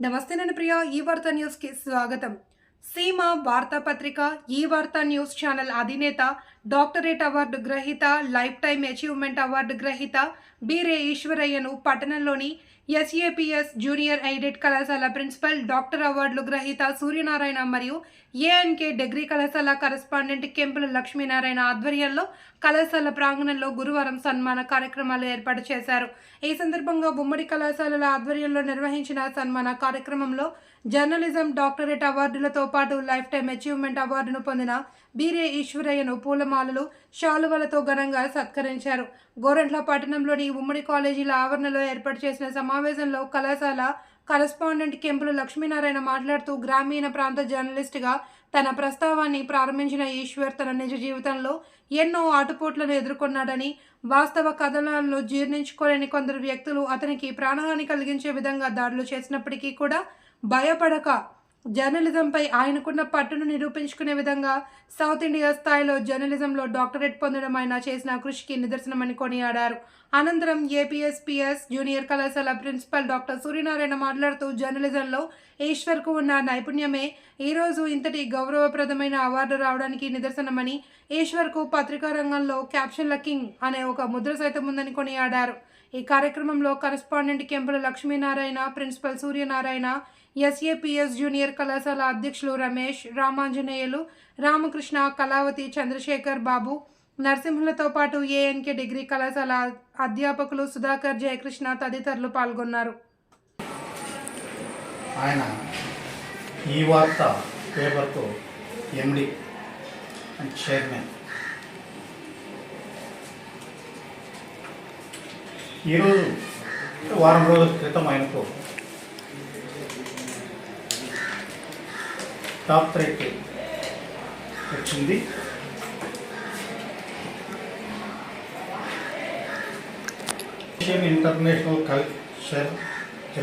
నమస్తే నేను ప్రియా ఈ వార్త న్యూస్కి స్వాగతం. సీమ వార్తాపత్రిక ఈ వార్తా న్యూస్ ఛానల్ అధినేత డాక్టరేట్ అవార్డు గ్రహీత లైఫ్ టైమ్ అచీవ్మెంట్ అవార్డు గ్రహీత బీరే ఈశ్వరయ్యను పట్టణంలోని ఎస్ఏపిఎస్ జూనియర్ ఎయిడెడ్ కళాశాల ప్రిన్సిపల్ డాక్టర్ అవార్డులు గ్రహీత సూర్యనారాయణ మరియు ఏఎన్కే డిగ్రీ కళాశాల కరస్పాండెంట్ కెంపుల లక్ష్మీనారాయణ ఆధ్వర్యంలో కళాశాల ప్రాంగణంలో గురువారం సన్మాన కార్యక్రమాలు ఏర్పాటు చేశారు. ఈ సందర్భంగా ఉమ్మడి కళాశాలల ఆధ్వర్యంలో నిర్వహించిన సన్మాన కార్యక్రమంలో జర్నలిజం డాక్టరేట్ అవార్డులతో పాటు లైఫ్ టైం అచీవ్మెంట్ అవార్డును పొందిన బీరే ఈశ్వరయ్యను పూలమాలలు శాలువలతో ఘనంగా సత్కరించారు. గోరంట్ల పట్టణంలోని ఉమ్మడి కాలేజీల ఆవరణలో ఏర్పాటు చేసిన సమావేశంలో కళాశాల కరస్పాండెంట్ కెంపులు లక్ష్మీనారాయణ మాట్లాడుతూ గ్రామీణ ప్రాంత జర్నలిస్టుగా తన ప్రస్తావాన్ని ప్రారంభించిన ఈశ్వర్ తన నిజ జీవితంలో ఎన్నో ఆటుపోట్లను ఎదుర్కొన్నాడని వాస్తవ కథనాలను జీర్ణించుకోలేని కొందరు వ్యక్తులు అతనికి ప్రాణహాని కలిగించే విధంగా దాడులు చేసినప్పటికీ కూడా భయపడక జర్నలిజంపై ఆయనకున్న పట్టును నిరూపించుకునే విధంగా సౌత్ ఇండియా స్థాయిలో జర్నలిజంలో డాక్టరేట్ పొందడం ఆయన చేసిన కృషికి నిదర్శనమని కొనియాడారు. అనంతరం ఏపీఎస్పీఎస్ జూనియర్ కళాశాల ప్రిన్సిపల్ డాక్టర్ సూర్యనారాయణ మాట్లాడుతూ జర్నలిజంలో ఈశ్వర్కు ఉన్న నైపుణ్యమే ఈరోజు ఇంతటి గౌరవప్రదమైన అవార్డు రావడానికి నిదర్శనమని ఈశ్వర్కు పత్రికా రంగంలో క్యాప్షన్ల కింగ్ అనే ఒక ముద్ర సైతం ఉందని కొనియాడారు. ఈ కార్యక్రమంలో correspondent Kempula Lakshminarayana principal Suryanarayana SAPS junior కళాశాల అధ్యక్షులు రమేష్ రామాంజనేయులు రామకృష్ణ కళావతి చంద్రశేఖర్ బాబు నరసింహులతో పాటు ఏఎన్కే డిగ్రీ కళాశాల అధ్యాపకులు సుధాకర్ జయకృష్ణ తదితరులు పాల్గొన్నారు. ఆయన ఈ వార్త పేపర్కు ఎండి అండ్ చైర్మన్. ఈరోజు వారం రోజుల క్రితం ఆయనకు డాక్టరేట్ వచ్చింది. ఇంటర్నేషనల్ కల్చర్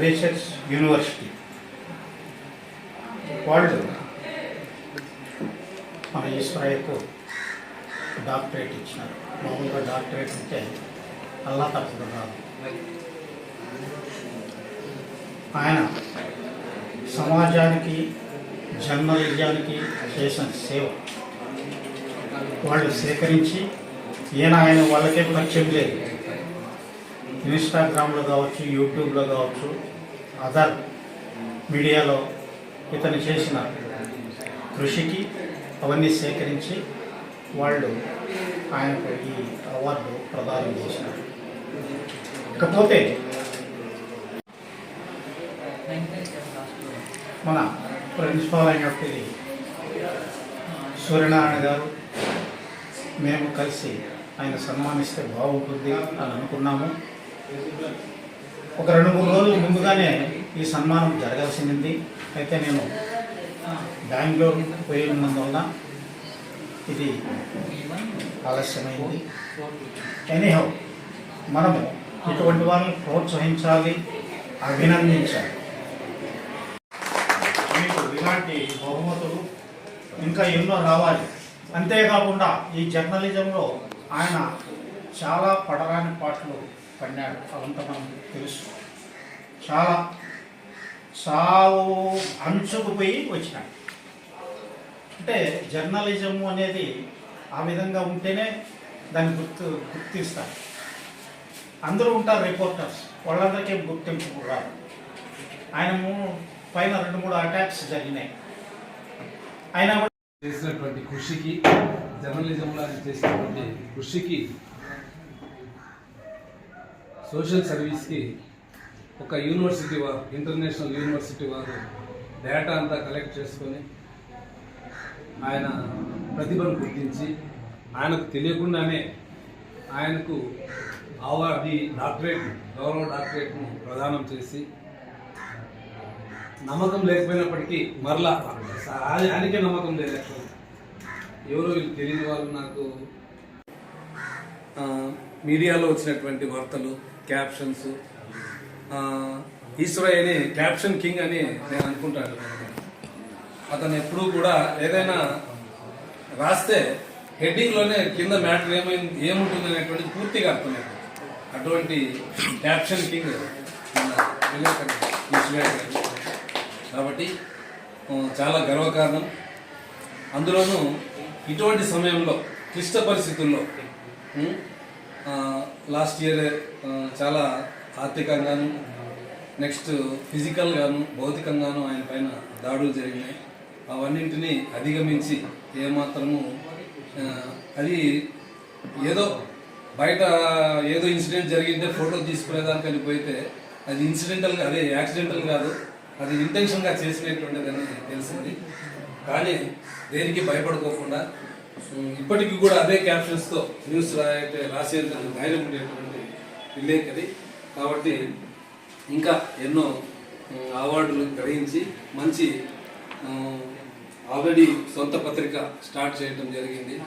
రీసెర్చ్ యూనివర్సిటీ వాళ్ళు మన ఈశ్వరయ్యకు డాక్టరేట్ ఇచ్చినారు. మామూలుగా డాక్టరేట్ అంటే అల్లా తప్పదు రాదు ఆయన సమాజానికి జర్నలిజానికి చేసిన సేవ. వాళ్ళు సేకరించి ఈయన ఆయన వాళ్ళకే పరిచయం లేదు. ఇన్స్టాగ్రామ్లో కావచ్చు యూట్యూబ్లో కావచ్చు అదర్ మీడియాలో ఇతను చేసిన కృషికి అవన్నీ సేకరించి వాళ్ళు ఆయనకు ఈ అవార్డు ప్రదానం చేసినారు ఇకపోతే మన ప్రిన్సిపాల్ అయినప్పటి సూర్యనారాయణ గారు మేము కలిసి ఆయన సన్మానిస్తే బాగుంటుంది అని అనుకున్నాము. ఒక రెండు మూడు రోజుల ముందుగానే ఈ సన్మానం జరగాల్సింది. అయితే నేను బెంగళూరు పోయి ఉన్నందువల్ల ఇది ఆలస్యమైంది. ఎనీహౌ మనము ఇటువంటి వాళ్ళని ప్రోత్సహించాలి అభినందించాలి. ఇలాంటి బహుమతులు ఇంకా ఎన్నో రావాలి. అంతేకాకుండా ఈ జర్నలిజంలో ఆయన చాలా పడరాని పాటలు పడినాడు. అవంతా మనకు తెలుసు. చాలా సావు అంచుకు పోయి వచ్చినాడు. అంటే జర్నలిజం అనేది ఆ విధంగా ఉంటేనే దాన్ని గుర్తు గుర్తిస్తారు. అందరూ ఉంటారు రిపోర్టర్స్. వాళ్ళందరికీ గుర్తింపు రాదు ఆయనము పైన రెండు మూడు అటాక్స్ జరిగినాయి. అయినా కూడా చేసినటువంటి కృషికి జర్నలిజంలో చేసినటువంటి కృషికి సోషల్ సర్వీస్కి ఒక యూనివర్సిటీ వారు ఇంటర్నేషనల్ యూనివర్సిటీ వారు డేటా అంతా కలెక్ట్ చేసుకొని ఆయన ప్రతిభను గుర్తించి ఆయనకు తెలియకుండానే ఆయనకు అవార్డు డాక్టరేట్ గౌరవ డాక్టరేట్ను ప్రదానం చేసి నమ్మకం లేకపోయినప్పటికీ మరలా ఆయనకే నమ్మకం లేదు ఎవరో వీళ్ళు తెలియని వాళ్ళు నాకు మీడియాలో వచ్చినటువంటి వార్తలు క్యాప్షన్స్ ఈశ్వరయ్య అని క్యాప్షన్ కింగ్ అని నేను అనుకుంటాను. అతను ఎప్పుడూ కూడా ఏదైనా రాస్తే హెడ్డింగ్లోనే కింద మ్యాటర్ ఏమైంది ఏముంటుంది అనేటువంటిది పూర్తిగా అర్థమైంది. అటువంటి క్యాప్షన్ కింగ్ ఈశ్వరయ్య గారు. కాబట్టి చాలా గర్వకారణం. అందులోనూ ఇటువంటి సమయంలో క్లిష్ట పరిస్థితుల్లో లాస్ట్ ఇయర్ చాలా ఆర్థికంగాను నెక్స్ట్ ఫిజికల్గాను భౌతికంగాను ఆయన పైన దాడులు జరిగినాయి. అవన్నింటినీ అధిగమించి ఏమాత్రము అది ఏదో బయట ఏదో ఇన్సిడెంట్ జరిగితే ఫోటో తీసుకునేదానికి వెళ్ళిపోయితే అది ఇన్సిడెంటల్ అదే యాక్సిడెంటల్ కాదు. అది ఇంటెన్షన్గా చేసినటువంటిదని తెలిసింది. కానీ దేనికి భయపడుకోకుండా ఇప్పటికి ఇప్పటికీ కూడా అదే క్యాప్షన్స్తో న్యూస్ రాయటే రాసేంత ధైర్యం ఉండేటువంటి విలేకరి కాబట్టి ఇంకా ఎన్నో అవార్డులు గ్రహించి మంచి ఆల్రెడీ సొంత పత్రిక స్టార్ట్ చేయడం జరిగింది.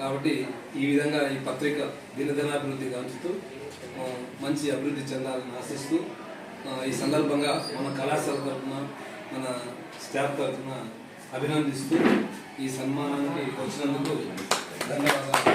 కాబట్టి ఈ విధంగా ఈ పత్రిక దినదినాభివృద్ధి గాంచుతూ మంచి అభివృద్ధి చెందాలని ఆశిస్తూ ఈ సందర్భంగా మన కళాశాల తరఫున మన స్టాఫ్ తరఫున అభినందిస్తూ ఈ సన్మానానికి వచ్చినందుకు ధన్యవాదాలు.